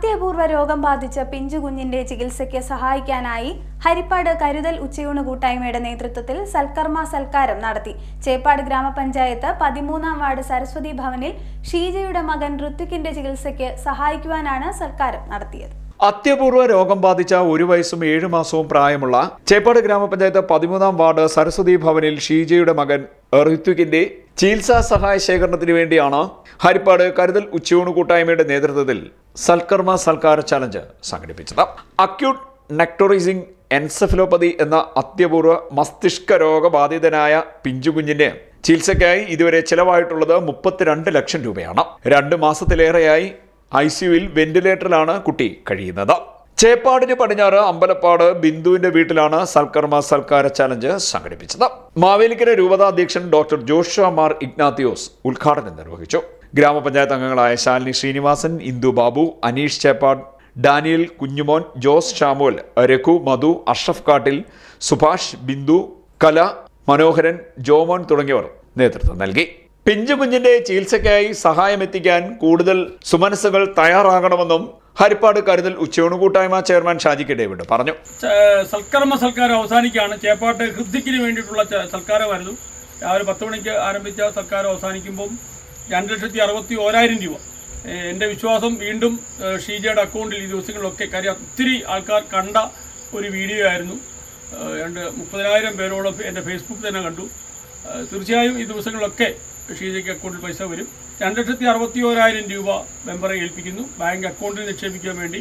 അത്യപൂർവ രോഗം ബാധിച്ച പിഞ്ചുകുഞ്ഞിന്റെ ചികിത്സയ്ക്ക് സഹായിക്കാനായി ഹരിപ്പാട് കരുതൽ ഉച്ചയൂണ് കൂട്ടായ്മയുടെ നേതൃത്വത്തിൽ സൽക്കർമ്മ സൽക്കാരം നടത്തി. ചേപ്പാട് ഗ്രാമപഞ്ചായത്ത് പതിമൂന്നാം വാർഡ് സരസ്വതി ഭവനിൽ ഷീജയുടെ മകൻ ഋത്വിക്കിന്റെ ചികിത്സയ്ക്ക് സഹായിക്കുവാനാണ് സൽക്കാരം നടത്തിയത്. അത്യപൂർവ രോഗം ബാധിച്ച ഒരു വയസ്സും ഏഴു മാസവും പ്രായമുള്ള ചേപ്പാട് ഗ്രാമപഞ്ചായത്ത് പതിമൂന്നാം വാർഡ് സരസ്വതി ഭവനിൽ ഷീജയുടെ മകൻ ഋത്വിക്കിന്റെ ചികിത്സാ സഹായ ശേഖരണത്തിന് വേണ്ടിയാണ് ഹരിപ്പാട് കരുതൽ ഉച്ചയൂണ് കൂട്ടായ്മയുടെ നേതൃത്വത്തിൽ സൽക്കർമ്മ സൽക്കാര ചലഞ്ച് സംഘടിപ്പിച്ചത്. അക്യൂട്ട് നെക്ടോറിസിംഗ് എൻസെഫലോപ്പതി എന്ന അത്യപൂർവ മസ്തിഷ്ക രോഗബാധിതനായ പിഞ്ചുകുഞ്ഞിന്റെ ചികിത്സയ്ക്കായി ഇതുവരെ ചിലവായിട്ടുള്ളത് മുപ്പത്തിരണ്ട് ലക്ഷം രൂപയാണ്. രണ്ട് മാസത്തിലേറെയായി ഐ സിയുയിൽ വെന്റിലേറ്ററിലാണ് കുട്ടി കഴിയുന്നത്. ചേപ്പാടിന് പടിഞ്ഞാറ് അമ്പലപ്പാട് ബിന്ദുവിന്റെ വീട്ടിലാണ് സൽക്കർമ്മ സൽക്കാര ചലഞ്ച് സംഘടിപ്പിച്ചത്. മാവേലിക്കര രൂപതാധ്യക്ഷൻ ഡോക്ടർ ജോഷ മാർ ഇഗ്നാത്തിയോസ് ഉദ്ഘാടനം നിർവഹിച്ചു. ഗ്രാമപഞ്ചായത്ത് അംഗങ്ങളായ ശാലിനി ശ്രീനിവാസൻ ഇന്ദു ബാബു അനീഷ് ചേപ്പാട് ഡാനിയൽ കുഞ്ഞുമോൻ ജോസ് ഷാമോൽ രഘു മധു അഷ്റഫ് കാട്ടിൽ സുഭാഷ് ബിന്ദു കല മനോഹരൻ ജോമോൻ തുടങ്ങിയവർ നേതൃത്വം നൽകി. പിഞ്ചു കുഞ്ഞിന്റെ ചികിത്സയ്ക്കായി സഹായമെത്തിക്കാൻ കൂടുതൽ സുമനസ്സുകൾ തയ്യാറാകണമെന്നും ഹരിപ്പാട് കരുതൽ ഉച്ചയൂണ് കൂട്ടായ്മ ചെയർമാൻ ഷാജിക്ക് ഡേവിഡ് പറഞ്ഞു. സൽക്കർമ്മ സൽക്കാരം അവസാനിക്കുകയാണ്. ചേപ്പാട്ട് ഹൃദ്ധിക്കിന് വേണ്ടിയിട്ടുള്ള സൽക്കാരമായിരുന്നു. രാവിലെ പത്ത് മണിക്ക് ആരംഭിച്ച സൽക്കാരം അവസാനിക്കുമ്പം രണ്ട് ലക്ഷത്തി അറുപത്തി ഓരായിരം രൂപ എന്റെ വിശ്വാസം വീണ്ടും ഷീജയുടെ അക്കൗണ്ടിൽ ഈ ദിവസങ്ങളിലൊക്കെ കാര്യം ഒത്തിരി ആൾക്കാർ കണ്ട ഒരു വീഡിയോ ആയിരുന്നു. രണ്ട് മുപ്പതിനായിരം പേരോളം എന്റെ ഫേസ്ബുക്ക് തന്നെ കണ്ടു. തീർച്ചയായും ഈ ദിവസങ്ങളിലൊക്കെ ഷീജയ്ക്ക് അക്കൗണ്ടിൽ പൈസ വരും. രണ്ട് ലക്ഷത്തി അറുപത്തി ഓരായിരം രൂപ മെമ്പറെ ഏൽപ്പിക്കുന്നു. ബാങ്ക് അക്കൗണ്ടിൽ നിക്ഷേപിക്കാൻ വേണ്ടി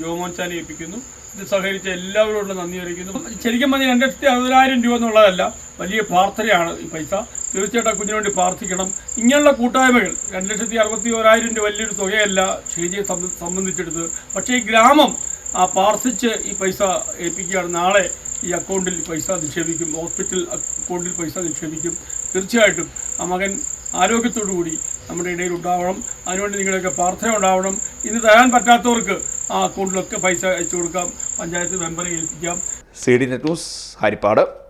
ജോമോൻചാനെ ജോമോൻ ഏൽപ്പിക്കുന്നു. ഇത് സഹകരിച്ച എല്ലാവരോടും നന്ദി അറിയിക്കുന്നു. ശരിക്കും പറഞ്ഞാൽ രണ്ട് ലക്ഷത്തി അറുപതിനായിരം രൂപ എന്നുള്ളതല്ല വലിയ പ്രാർത്ഥനയാണ് ഈ പൈസ. തീർച്ചയായിട്ടും ആ വേണ്ടി പ്രാർത്ഥിക്കണം. ഇങ്ങനെയുള്ള കൂട്ടായ്മകൾ രണ്ട് ലക്ഷത്തി അറുപത്തി ഓരായിരം രൂപ വലിയൊരു തുകയല്ല ഷീജയെ സംബ- സംബന്ധിച്ചെടുത്ത്. പക്ഷേ ഈ ഗ്രാമം ആ പ്രാർത്ഥിച്ച് ഈ പൈസ ഏൽപ്പിക്കുകയാണ്. നാളെ ഈ അക്കൗണ്ടിൽ പൈസ നിക്ഷേപിക്കും. ഹോസ്പിറ്റൽ അക്കൗണ്ടിൽ പൈസ നിക്ഷേപിക്കും. തീർച്ചയായിട്ടും ആ മകൻ ആരോഗ്യത്തോടു കൂടി നമ്മുടെ ഇടയിൽ ഉണ്ടാവണം. അതിനുവേണ്ടി നിങ്ങളൊക്കെ പ്രാർത്ഥന ഉണ്ടാവണം. ഇന്ന് തരാൻ പറ്റാത്തവർക്ക് ആ അക്കൗണ്ടിലൊക്കെ പൈസ അയച്ചു കൊടുക്കാം. പഞ്ചായത്ത് മെമ്പറെ ഏൽപ്പിക്കാം. C D net news Haripad.